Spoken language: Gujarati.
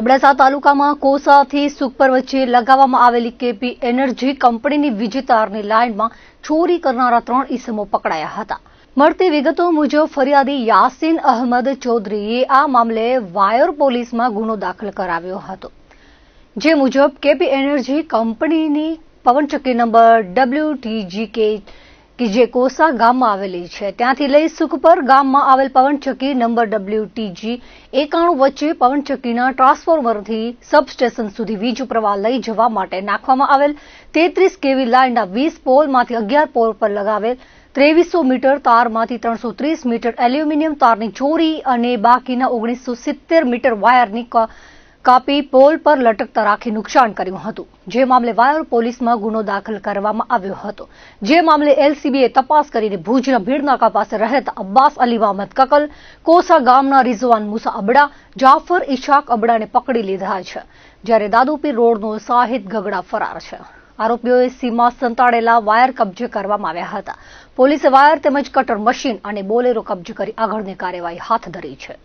અબડાસા તાલુકામાં કોસાથી સુખપર વચ્ચે લગાવવામાં આવેલી કેપી એનર્જી કંપનીની વીજ તારની લાઇનમાં ચોરી કરનારા ત્રણ ઈસમો પકડાયા હતા. મળતી વિગતો મુજબ ફરિયાદી યાસીન અહમદ ચૌધરીએ આ મામલે વાયર પોલીસમાં ગુનો દાખલ કરાવ્યો હતો. જે મુજબ કેપી એનર્જી કંપનીની પવનચક્કી નંબર ડબલ્યુટીજી કે કે જે કોસા ગામમાં આવેલી છે. ત્યાંથી લઈ સુખપર ગામમાં આવેલ પવનચક્કી નંબર ડબલ્યુટીજી એકાણું વચ્ચે પવનચક્કીના ટ્રાન્સફોર્મરથી સબસ્ટેશન સુધી વીજ પ્રવાહ લઈ જવા માટે નાખવામાં આવેલ. તેત્રીસ કેવી લાઇનના વીસ પોલમાંથી અગિયાર પોલ પર લગાવેલ. ત્રેવીસો મીટર તારમાંથી ત્રણસો ત્રીસ મીટર એલ્યુમિનિયમ તારની ચોરી અને બાકીના ઓગણીસો સિત્તેર મીટર વાયરની કાપી પોલ પર લટકતા રાખી નુકસાન કર્યું હતું. જે મામલે વાયર પોલીસમાં ગુનો દાખલ કરવામાં આવ્યો હતો. જે મામલે એલસીબીએ તપાસ કરીને ભુજના ભીડનાકા પાસે રહેતા અબ્બાસ અલી મહમદ કકલ, કોસા ગામના રિઝવાન મુસા અબડા, જાફર ઇશાક અબડાને પકડી લીધા છે. જ્યારે દાદુપીર રોડનો સાહિદ ગગડા ફરાર છે. આરોપીઓએ સીમા સંતાડેલા વાયર કબજે કરવામાં આવ્યા હતા. પોલીસે વાયર તેમજ કટર મશીન અને બોલેરો કબજે કરી આગળની કાર્યવાહી હાથ ધરી છે.